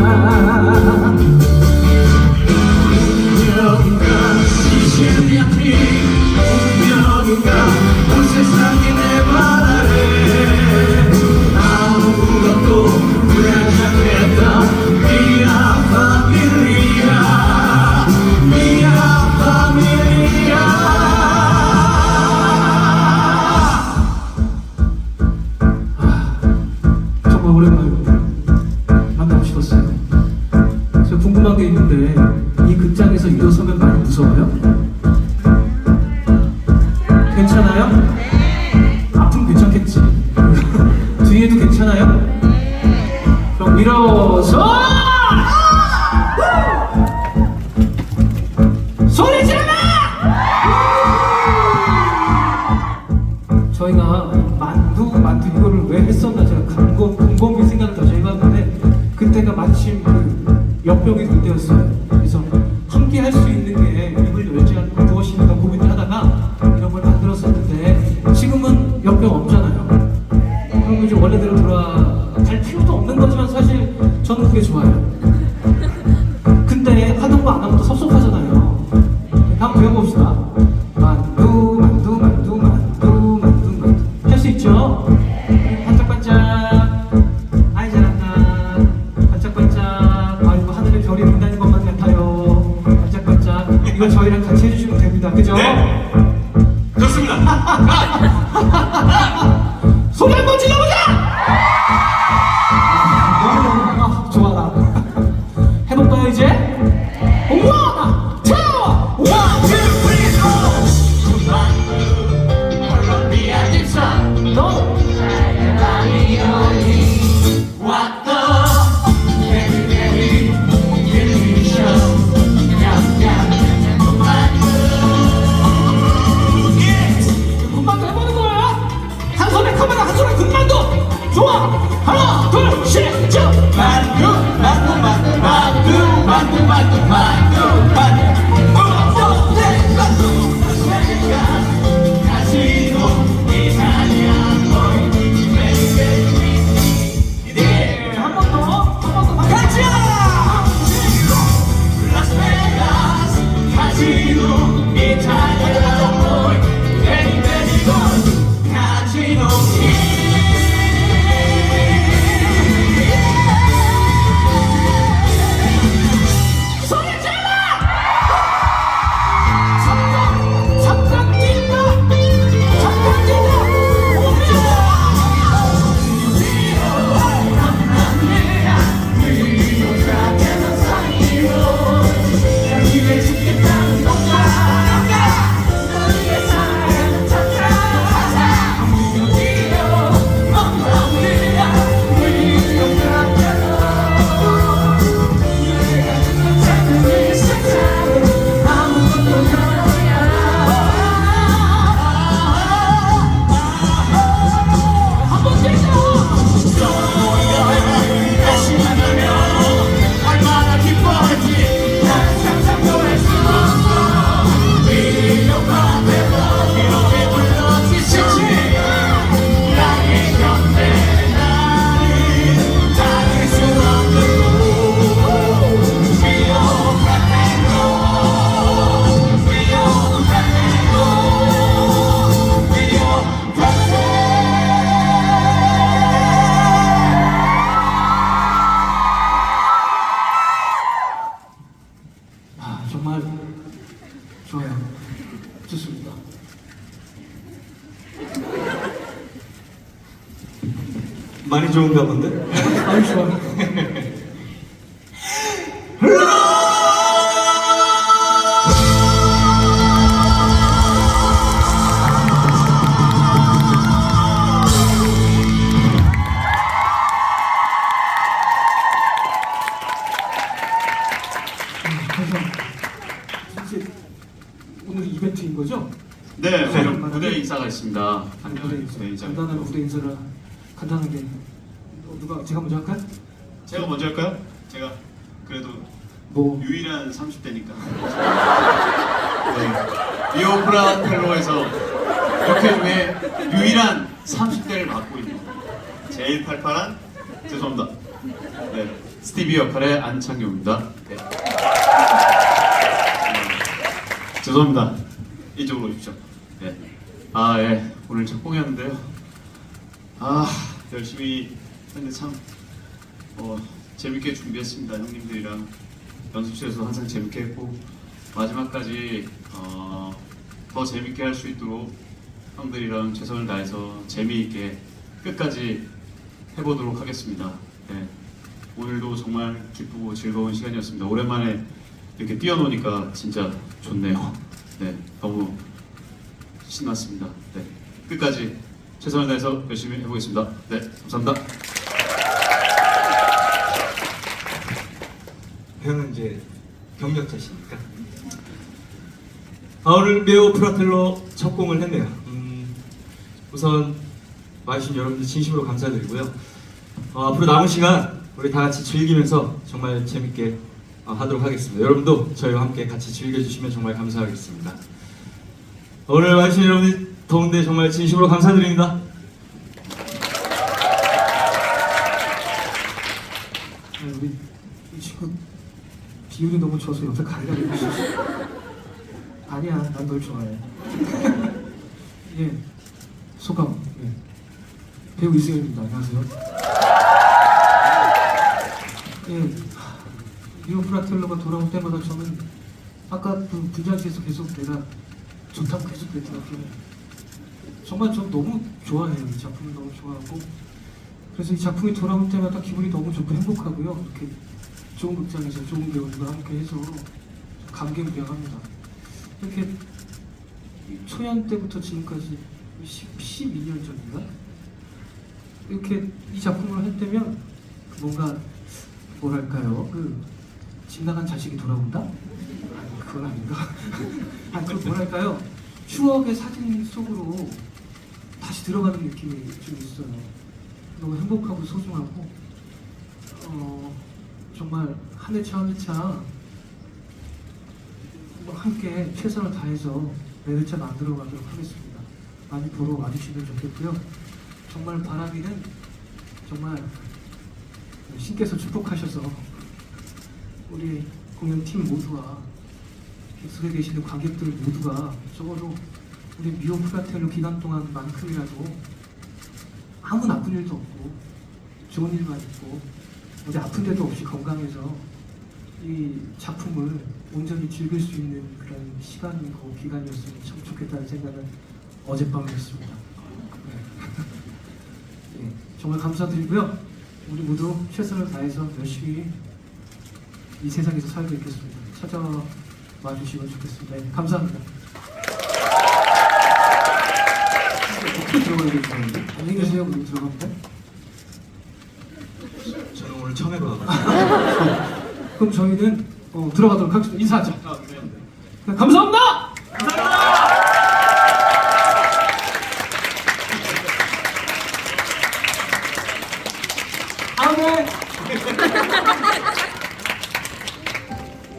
า 괜찮아요? 앞은 괜찮겠지. 뒤에도 괜찮아요? 그럼 일어서! 소리 질러! 저희가 만두, 만두 이거를 왜 했었나 제가 근본, 근본기 생각을 다시 해봤는데 그때가 마침 그 역병이 될 때였어요. 이제 원래대로 돌아갈 필요도 없는 거지만 사실 저는 그게 좋아요. 근데 하던 거 안 하면 또 섭섭하잖아요. 한번 배워봅시다. 만두, 만두, 만두, 만두, 만두, 만두. 할 수 있죠? 반짝반짝. 아이, 잘한다. 반짝반짝. 아이고, 하늘에 별이 빛나는 것만 같아요. 반짝반짝. 이거 저희랑 같이 해주시면 됩니다. 그죠? 네. 좋습니다. 소리 한번 많이 좋은가 본데? 이제 오늘 이벤트인 거죠? 네, 오늘 무대 인사가 있습니다. 인사. 간단한 무대 인사를 간단하게 어, 누가 제가 먼저 할까요? 제가 먼저 할까요? 제가 그래도 뭐 유일한 30대니까. 네. 리오프라 텔로에서 이렇게 중에 유일한 30대를 맡고 있는 제일 팔팔한 죄송합니다. 네. 스티비 역할의 안창용입니다. 네. 네. 죄송합니다. 이쪽으로 오십시오. 네. 아, 예. 오늘 첫 공연인데요. 아, 열심히 했는데 참, 어, 재밌게 준비했습니다. 형님들이랑 연습실에서 항상 재밌게 했고, 마지막까지, 어, 더 재밌게 할 수 있도록 형들이랑 최선을 다해서 재미있게 끝까지 해보도록 하겠습니다. 네. 오늘도 정말 기쁘고 즐거운 시간이었습니다. 오랜만에 이렇게 뛰어노니까 진짜 좋네요. 네, 너무 신났습니다. 네, 끝까지 최선을 다해서 열심히 해보겠습니다. 네, 감사합니다. 형은 이제 경력자시니까. 아, 오늘 매우 프라텔로 첫 공을 했네요. 음, 우선 와주신 여러분들 진심으로 감사드리고요. 어, 앞으로 남은 시간 우리 다 같이 즐기면서 정말 재밌게 어, 하도록 하겠습니다. 여러분도 저희와 함께 같이 즐겨주시면 정말 감사하겠습니다. 오늘 와주신 여러분들 더운데 정말 진심으로 감사드립니다. 아, 우리 이 친구 비율이 너무 좋아서 옆에 가려고 있어. 아니야, 난 널 좋아해. 예, 소감. 예. 배우 이승현입니다. 안녕하세요. 예, 리오 프라텔로가 돌아올 때마다 저는 아까 그 분장실에서 계속 내가 좋다고 계속 그랬더라고요. 정말 저 너무 좋아해요. 이 작품을 너무 좋아하고 그래서 이 작품이 돌아올 때마다 기분이 너무 좋고 행복하고요. 이렇게 좋은 극장에서 좋은 배우들과 함께 해서 감개무량합니다. 이렇게 이 초연 때부터 지금까지 10, 12년 전인가? 이렇게 이 작품을 할 때면 뭔가 뭐랄까요? 그 지나간 자식이 돌아온다? 그건 아닌가? 아니 그 뭐랄까요? 추억의 사진 속으로 다시 들어가는 느낌이 좀 있어요. 너무 행복하고 소중하고 어, 정말 한 회차 한 회차 뭐 함께 최선을 다해서 매 회차 만들어 가도록 하겠습니다. 많이 보러 와주시면 좋겠고요. 정말 바라기는 정말 신께서 축복하셔서 우리 공연팀 모두와 객석에 계시는 관객들 모두가 적어도 우리 미오 프라텔로 기간 동안만큼이라도 아무 나쁜 일도 없고 좋은 일만 있고 어디 아픈 데도 없이 건강해서 이 작품을 온전히 즐길 수 있는 그런 시간이고 기간이었으면 참 좋겠다는 생각은 어젯밤이었습니다. 네. 예, 정말 감사드리고요. 우리 모두 최선을 다해서 열심히 이 세상에서 살고 있겠습니다. 찾아와 주시면 좋겠습니다. 네, 감사합니다. 안녕히 계세요. 그리고 들어갑니다. 저는 오늘 처음 해봐가지고. 그럼 저희는 어, 들어가도록 하겠습니다. 인사하자. 아, 네. 네, 감사합니다.